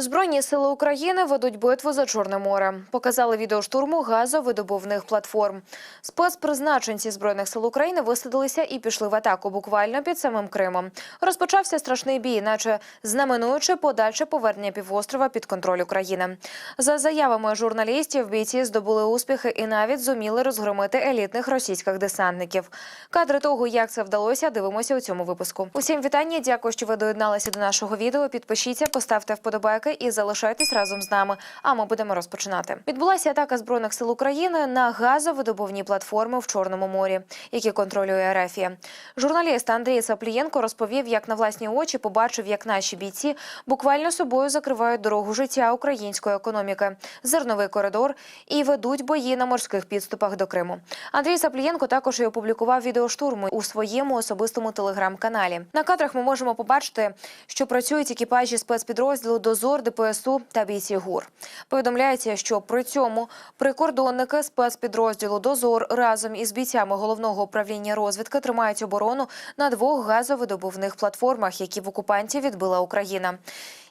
Збройні сили України ведуть битву за Чорне море. Показали відео штурму газовидобувних платформ. Спецпризначенці збройних сил України висадилися і пішли в атаку буквально під самим Кримом. Розпочався страшний бій, наче знаменуючи подальше повернення півострова під контроль України. За заявами журналістів, бійці здобули успіхи і навіть зуміли розгромити елітних російських десантників. Кадри того, як це вдалося, дивимося у цьому випуску. Усім вітання. Дякую, що ви доєдналися до нашого відео. Підпишіться, поставте вподобайки і залишайтесь разом з нами. А ми будемо розпочинати. Відбулася атака збройних сил України на газовидобувні платформи в Чорному морі, які контролює Ерефія. Журналіст Андрій Саплієнко розповів, як на власні очі побачив, як наші бійці буквально собою закривають дорогу життя української економіки, зерновий коридор і ведуть бої на морських підступах до Криму. Андрій Саплієнко також і опублікував відео штурму у своєму особистому телеграм-каналі. На кадрах ми можемо побачити, що працюють екіпажі спецпідрозділу Дозор, ДПСУ та бійці ГУР. Повідомляється, що при цьому прикордонники спецпідрозділу Дозор разом із бійцями головного управління розвідки тримають оборону на двох газовидобувних платформах, які в окупанті відбила Україна,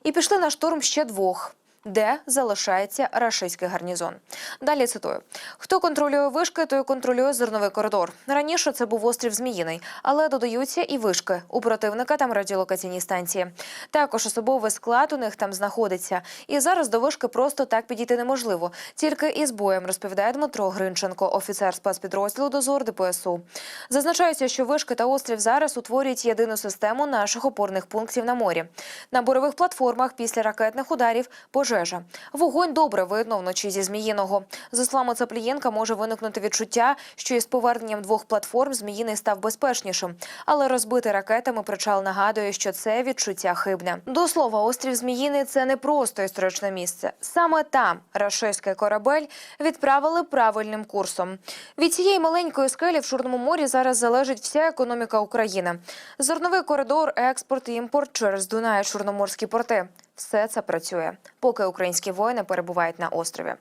і пішли на штурм ще двох. Де залишається рашистський гарнізон? Далі цитую: хто контролює вишки, той контролює зерновий коридор. Раніше це був острів Зміїний, але додаються і вишки. У противника там радіолокаційні станції. Також особовий склад у них там знаходиться. І зараз до вишки просто так підійти неможливо. Тільки із боєм розповідає Дмитро Гринченко, офіцер спецпідрозділу Дозор ДПСУ. Зазначається, що вишки та острів зараз утворюють єдину систему наших опорних пунктів на морі. На бурових платформах після ракетних ударів пожежа. Вогонь добре видно вночі зі Зміїного. За словами Цаплієнка, може виникнути відчуття, що із поверненням двох платформ Зміїний став безпечнішим. Але розбитий ракетами причал нагадує, що це відчуття хибне. До слова, острів Зміїний це не просто історичне місце. Саме там рашистський корабель відправили правильним курсом. Від цієї маленької скелі в Чорному морі зараз залежить вся економіка України. Зерновий коридор, експорт, імпорт через Дунай, Чорноморські порти. Все це працює, поки українські воїни перебувають на острові.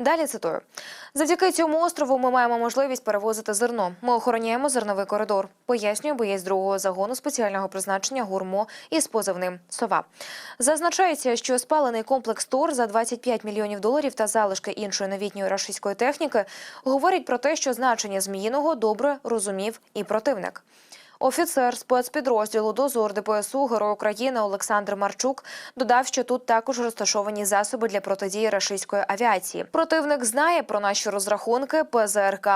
Далі цитую: завдяки цьому острову ми маємо можливість перевозити зерно. Ми охороняємо зерновий коридор. Пояснює боєць другого загону спеціального призначення гурмо із позивним сова. Зазначається, що спалений комплекс ТОР за 25 мільйонів доларів та залишки іншої новітньої рашистської техніки говорять про те, що значення зміїного добре розумів і противник. Офіцер спецпідрозділу Дозор ДПСУ Герой України Олександр Марчук додав, що тут також розташовані засоби для протидії рашистської авіації. Противник знає про наші розрахунки ПЗРК.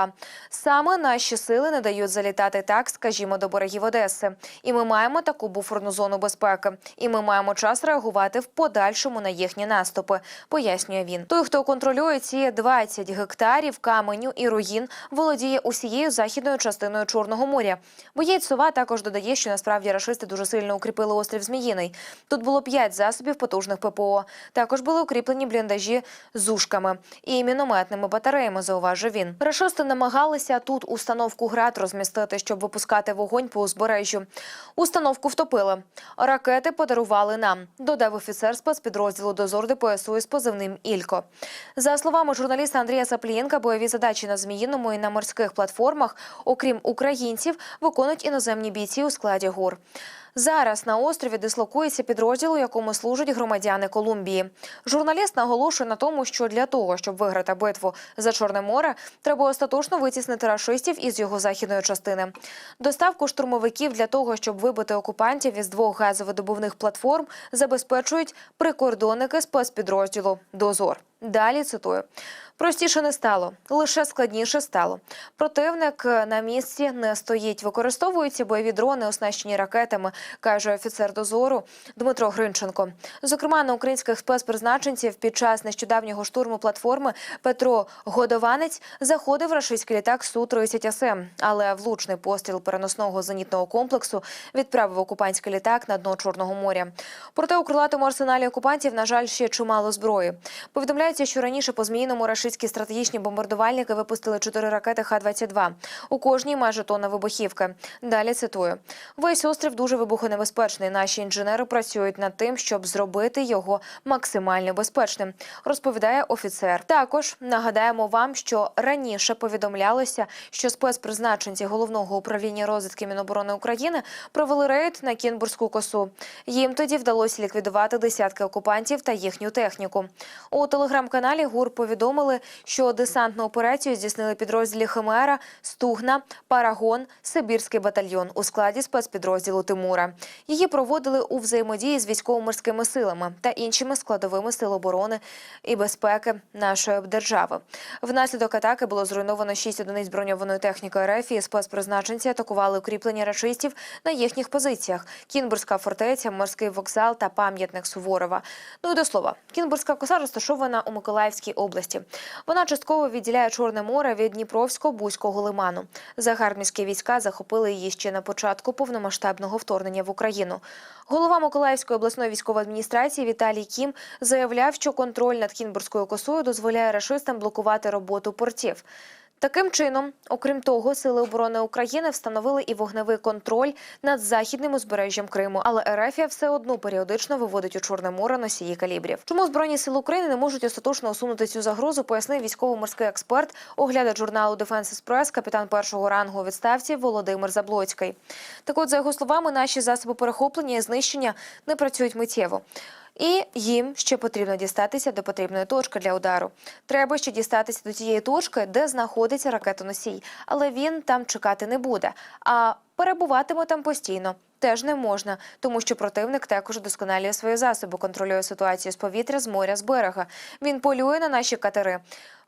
Саме наші сили не дають залітати так, скажімо, до берегів Одеси. І ми маємо таку буферну зону безпеки. І ми маємо час реагувати в подальшому на їхні наступи. Пояснює він. Той, хто контролює ці 20 гектарів каменю і руїн, володіє усією західною частиною Чорного моря. Боєць Сова також додає, що насправді рашисти дуже сильно укріпили острів Зміїний. Тут було п'ять засобів потужних ППО. Також були укріплені бліндажі з ушками і мінометними батареями. Зауважив він. Рашисти намагалися тут установку град розмістити, щоб випускати вогонь по узбережжю. Установку втопили. Ракети подарували нам. Додав офіцер спецпідрозділу дозор ДПСУ із позивним Ілько. За словами журналіста Андрія Саплієнка, бойові задачі на Зміїному і на морських платформах, окрім українців, виконують іноземні бійці у складі гур. Зараз на острові дислокується підрозділ, у якому служать громадяни Колумбії. Журналіст наголошує на тому, що для того, щоб виграти битву за Чорне море, треба остаточно витіснити рашистів із його західної частини. Доставку штурмовиків для того, щоб вибити окупантів із двох газовидобувних платформ, забезпечують прикордонники спецпідрозділу Дозор. Далі цитую. Простіше не стало, лише складніше стало. Противник на місці не стоїть. Використовуються бойові дрони, оснащені ракетами, каже офіцер дозору Дмитро Гринченко. Зокрема, на українських спецпризначенців під час нещодавнього штурму платформи Петро Годованець заходив рашистський літак су 30 СМ, але влучний постріл переносного зенітного комплексу відправив окупантський літак на дно Чорного моря. Проте у крилатому арсеналі окупантів, на жаль, ще чимало зброї. Повідомляється, що раніше по зміїному рашистські стратегічні бомбардувальники випустили чотири ракети Х-22. У кожній майже тонна вибухівки. Далі цитую: весь острів дуже вибуховий. Вибухонебезпечний. Наші інженери працюють над тим, щоб зробити його максимально безпечним. Розповідає офіцер. Також нагадаємо вам, що раніше повідомлялося, що спецпризначенці головного управління розвідки Міноборони України провели рейд на Кінбурзьку косу. Їм тоді вдалося ліквідувати десятки окупантів та їхню техніку. У телеграм-каналі ГУР повідомили, що десантну операцію здійснили підрозділі Химера, Стугна, Парагон, Сибірський батальйон у складі спецпідрозділу Тимура. Її проводили у взаємодії з військово-морськими силами та іншими складовими сил оборони і безпеки нашої держави. Внаслідок атаки було зруйновано шість одиниць броньованої техніки РФ і спецпризначенці атакували укріплення рашистів на їхніх позиціях: Кінбурзька фортеця, морський вокзал та пам'ятник Суворова. Ну і до слова, Кінбурзька коса розташована у Миколаївській області. Вона частково відділяє Чорне море від Дніпровсько-Бузького лиману. Загарбницькі війська захопили її ще на початку повномасштабного вторгнення в Україну. Голова Миколаївської обласної військової адміністрації Віталій Кім заявляв, що контроль над Кінбурзькою косою дозволяє рашистам блокувати роботу портів. Таким чином, окрім того, сили оборони України встановили і вогневий контроль над західним узбережжям Криму, але Ерефія все одно періодично виводить у Чорне море носії калібрів. Чому збройні сили України не можуть остаточно усунути цю загрозу? Пояснив військово-морський експерт, оглядач журналу Defense Express, капітан першого рангу у відставці Володимир Заблоцький. Так, от за його словами, наші засоби перехоплення і знищення не працюють миттєво. І їм ще потрібно дістатися до потрібної точки для удару. Треба ще дістатися до тієї точки, де знаходиться ракетоносій, але він там чекати не буде. А перебуватиме там постійно. Теж не можна, тому що противник також досконалює свої засоби, контролює ситуацію з повітря, з моря, з берега. Він полює на наші катери.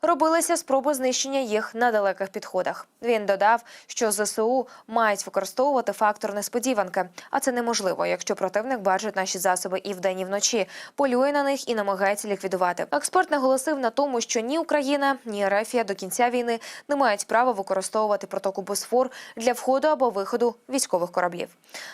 Робилися спроби знищення їх на далеких підходах. Він додав, що ЗСУ мають використовувати фактор несподіванки, а це неможливо, якщо противник бачить наші засоби і вдень, і вночі, полює на них і намагається ліквідувати. Експерт наголосив на тому, що ні Україна, ні Ерефія до кінця війни не мають права використовувати протоку Босфор для входу або виходу військових кораблів.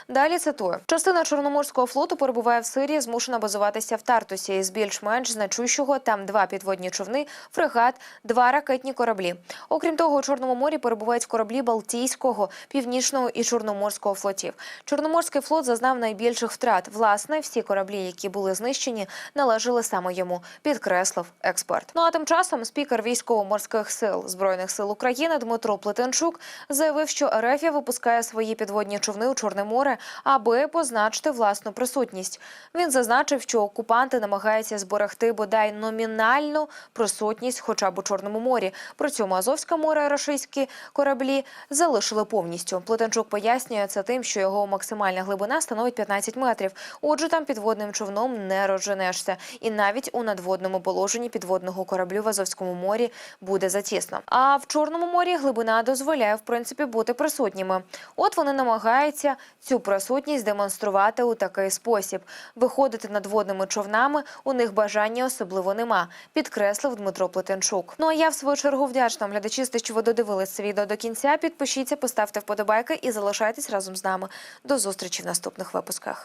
Далі цитую: частина Чорноморського флоту перебуває в Сирії, змушена базуватися в Тартусі із більш-менш значущого там два підводні човни, фрегат, два ракетні кораблі. Окрім того, у Чорному морі перебувають кораблі Балтійського, Північного і Чорноморського флотів. Чорноморський флот зазнав найбільших втрат. Власне, всі кораблі, які були знищені, належали саме йому, підкреслив експерт. Ну а тим часом спікер військово-морських сил збройних сил України Дмитро Плетенчук заявив, що Ерефія випускає свої підводні човни у Чорне море, аби позначити власну присутність. Він зазначив, що окупанти намагаються зберегти бодай номінальну присутність, хоча б у Чорному морі. При цьому Азовське море рашистські кораблі залишили повністю. Плетенчук пояснює це тим, що його максимальна глибина становить 15 метрів. Отже, там підводним човном не розженешся, і навіть у надводному положенні підводного кораблю в Азовському морі буде затісно. А в Чорному морі глибина дозволяє в принципі бути присутніми. От вони намагаються цю присутність демонструвати у такий спосіб. Виходити надводними човнами у них бажання особливо нема, підкреслив Дмитро Плетенчук. Ну а я в свою чергу вдячна глядачі, що ви додивились це відео до кінця. Підпишіться, поставте вподобайки і залишайтесь разом з нами. До зустрічі в наступних випусках.